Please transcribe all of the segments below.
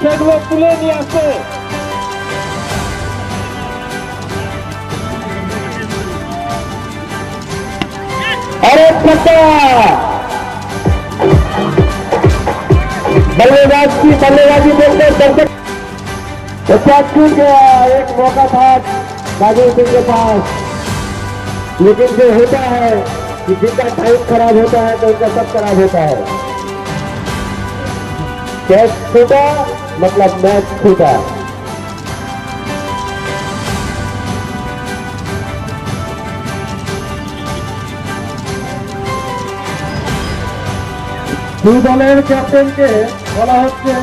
সেগুলো अरे बल्लेबाज की बल्लेबाजी देखते दर्शक तो पचासी गया? एक मौका था राजेश सिंह के पास। लेकिन जो होता है कि जिनका टाइम खराब होता है तो उनका सब खराब होता है कैच छूटा मतलब मैच छूटा দুই দলের ক্যাপ্টেনকে বলা হচ্ছে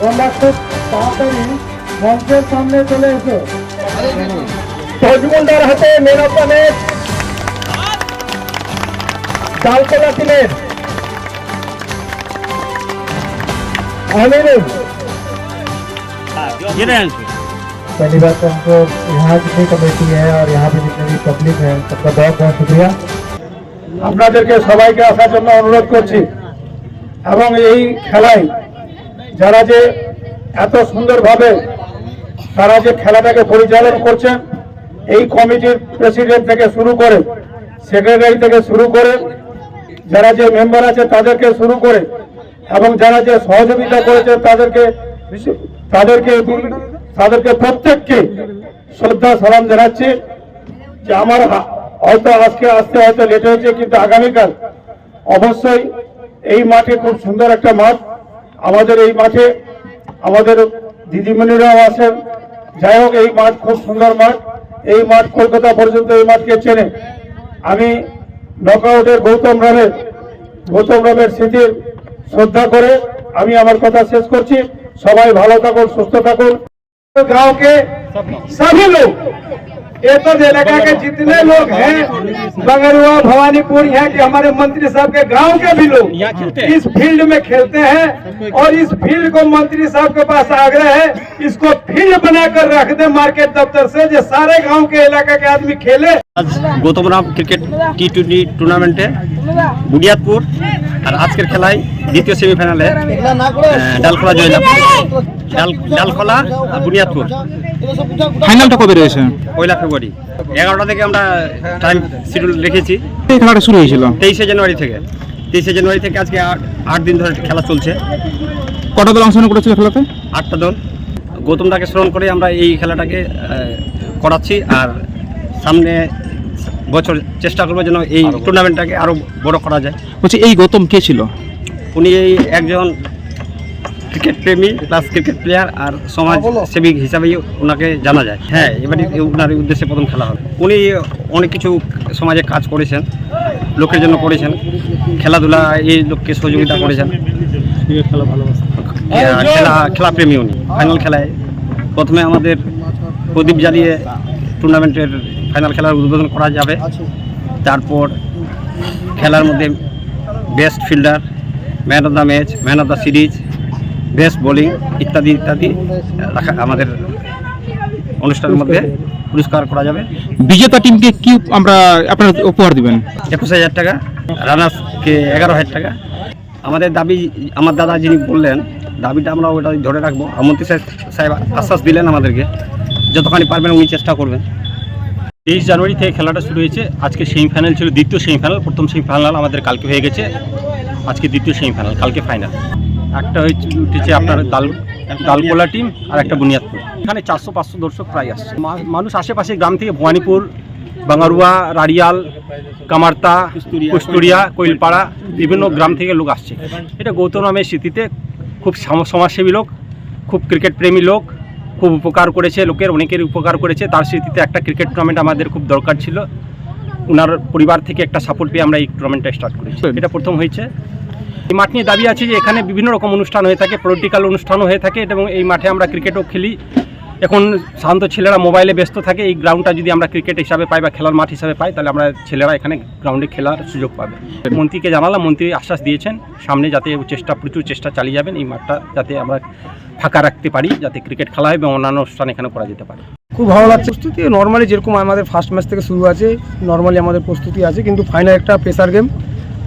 তোমরা খুব তাড়াতাড়ি মঞ্চের সামনে চলে এসো তজমুলদার হাতে man of the match Dalkola টিমের আমিরুল पहली बात तो हमको यहाँ जितनी कमेटी है और यहाँ पे जितनी भी पब्लिक है सबका बहुत बहुत शुक्रिया আপনাদেরকে সবাইকে আসার জন্য অনুরোধ করছি এবং এই খেলায় যারা যে এত সুন্দরভাবে তারা যে খেলাটাকে পরিচালনা করছেন এই কমিটির প্রেসিডেন্ট থেকে শুরু করে সেক্রেটারি থেকে শুরু করে যারা যে মেম্বার আছে তাদেরকে শুরু করে এবং যারা যে সহযোগিতা করেছে তাদেরকে তাদেরকে তাদেরকে প্রত্যেককে শ্রদ্ধা, সালাম জানাচ্ছি যে আমার হয়তো আজকে আসতে, হয়তো লেট হয়েছে, কিন্তু আগামীকাল অবশ্যই এই মাঠে খুব সুন্দর একটা মাঠ। আমাদের এই মাঠে আমাদের দিদিমণিরাও আছেন। যাই হোক, এই মাঠ খুব সুন্দর মাঠ। এই মাঠ কলকাতা পর্যন্ত এই মাঠকে চেনে। আমি নকআউটের গৌতম রামের গৌতম রামের স্মৃতির শ্রদ্ধা করে আমি আমার কথা শেষ করছি। সবাই ভালো থাকুন, সুস্থ থাকুন। গাঁওকে সবই लोग ये तो इलाका के जितने लोग हैं बगरुआ भवानीपुर यहाँ के हमारे मंत्री साहब के गांव के भी लोग इस फील्ड में खेलते हैं और इस फील्ड को मंत्री साहब के पास आग्रह है इसको फील्ड बनाकर रख दे मार्केट दफ्तर से जो सारे गांव के इलाका के आदमी खेले আজ Gautam Ram cricket T twenty টুর্নামেন্টে বুনিয়াদপুর আর আজকের খেলায় দ্বিতীয় সেমিফাইনালে আহ, ডালখোলা জয়লাভ ডাল ডালখোলা আর বুনিয়াদপুর ফাইনালটা কবে রয়েছে পয়লা ফেব্রুয়ারি। এগারোটা থেকে আমরা টাইম শিডিউল রেখেছি খেলাটা শুরু হয়েছিল? তেইশে জানুয়ারি থেকে। তেইশে জানুয়ারি থেকে আজকে আট দিন ধরে খেলা চলছে। কটা দল অংশগ্রহণ করেছিল খেলাতে? আটটা দল। গৌতমদাকে স্মরণ করে আমরা এই খেলাটাকে করাচ্ছি আর সামনে বছর চেষ্টা করব যেন এই টুর্নামেন্টটাকে আরও বড় করা যায়। বলছি এই গৌতম কে ছিল? উনি এই একজন ক্রিকেট প্রেমী প্লাস ক্রিকেট প্লেয়ার আর সমাজ সেবিক হিসাবেই ওনাকে জানা যায়। হ্যাঁ এবারে ওনার উদ্দেশ্যে প্রথম খেলা হবে। উনি অনেক কিছু সমাজে কাজ করেছেন লোকের জন্য করেছেন। খেলাধুলা এই লোককে সহযোগিতা করেছেন। খেলা খেলা প্রেমী উনি। ফাইনাল খেলায় প্রথমে আমাদের প্রদীপ জ্বালিয়ে টুর্নামেন্টের ফাইনাল খেলার উদ্বোধন করা যাবে। তারপর খেলার মধ্যে best fielder man of the match man of the series best bowling ইত্যাদি ইত্যাদি রাখা আমাদের অনুষ্ঠানের মধ্যে পুরস্কার করা যাবে। বিজেতা টিমকে কি আমরা আপনারা উপহার দিবেন? একুশ হাজার টাকা রানার্সকে এগারো হাজার টাকা। আমাদের দাবি আমার দাদা যিনি বললেন দাবিটা আমরা ওটা ধরে রাখব। মন্ত্রী সাহেব সাহেব আশ্বাস দিলেন আমাদেরকে যতখানি পারবেন উনি চেষ্টা করবেন। তেইশ জানুয়ারি থেকে খেলাটা শুরু হয়েছে। আজকে সেমিফাইনাল ছিল দ্বিতীয় সেমিফাইনাল প্রথম সেমিফাইনাল আমাদের কালকে হয়ে গেছে। আজকে দ্বিতীয় সেমিফাইনাল কালকে ফাইনাল একটা হয়েছে উঠেছে আপনার দাল দালকোলা টিম আর একটা বুনিয়াদপুর। এখানে চারশো পাঁচশো দর্শক প্রায় আসছে। মানুষ আশেপাশে গ্রাম থেকে ভবানীপুর বাঙারুয়া রাড়িয়াল কামারতা কুস্তুরিয়া কোইলপাড়া। বিভিন্ন গ্রাম থেকে লোক আসছে। এটা গৌতম রামের স্মৃতিতে খুব সম- সমাজসেবী লোক খুব ক্রিকেট প্রেমী লোক খুব উপকার করেছে লোকের অনেকের উপকার করেছে। তার স্মৃতিতে একটা ক্রিকেট টুর্নামেন্ট আমাদের খুব দরকার ছিল। ওনার পরিবার থেকে একটা সাপোর্ট পেয়ে আমরা এই টুর্নামেন্টটা স্টার্ট করেছি। এটা প্রথম হয়েছে। এই মাঠ নিয়ে দাবি আছে যে এখানে বিভিন্ন রকম অনুষ্ঠান হয়ে থাকে পলিটিক্যাল অনুষ্ঠানও হয়ে থাকে এবং এই মাঠে আমরা ক্রিকেটও খেলি। এখন শান্ত ছেলেরা মোবাইলে ব্যস্ত থাকে, এই গ্রাউন্ডটা যদি আমরা ক্রিকেট হিসাবে পাই বা খেলার মাঠ হিসাবে পাই, তাহলে আমরা ছেলেরা এখানে গ্রাউন্ডে খেলার সুযোগ পাবে। মন্ত্রীকে জানালাম, মন্ত্রী আশ্বাস দিয়েছেন, সামনে যাতে চেষ্টা, প্রচুর চেষ্টা চালিয়ে যাবেন, এই মাঠটা যাতে আমরা ফাঁকা রাখতে পারি, যাতে ক্রিকেট খেলা হয় এবং অন্যান্য অনুষ্ঠান এখানে করা যেতে পারে। খুব ভালো লাগছে। প্রস্তুতি নর্মালি যেরকম আমাদের ফার্স্ট ম্যাচ থেকে শুরু আছে নর্মালি আমাদের প্রস্তুতি আছে, কিন্তু ফাইনাল একটা প্রেসার গেম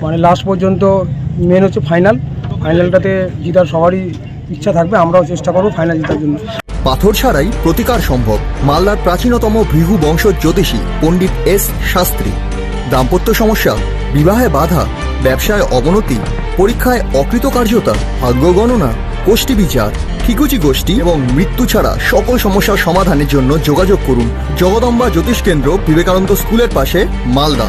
মানে লাস্ট পর্যন্ত মেন হচ্ছে ফাইনাল ফাইনালটাতে জিতার সবারই ইচ্ছা থাকবে, আমরাও চেষ্টা করব ফাইনাল জেতার জন্য। পাথর ছাড়াই প্রতিকার সম্ভব। মালদার প্রাচীনতম ভৃহু বংশ জ্যোতিষী পণ্ডিত এস শাস্ত্রী। দাম্পত্য সমস্যা, বিবাহে বাধা, ব্যবসায় অবনতি, পরীক্ষায় অকৃতকার্যতা, ভাগ্য গণনা গোষ্ঠী বিচার, ঠিকুচি গোষ্ঠী এবং মৃত্যু ছাড়া সকল সমস্যার সমাধানের জন্য যোগাযোগ করুন জগদম্বা জ্যোতিষ কেন্দ্র বিবেকানন্দ স্কুলের পাশে, Malda.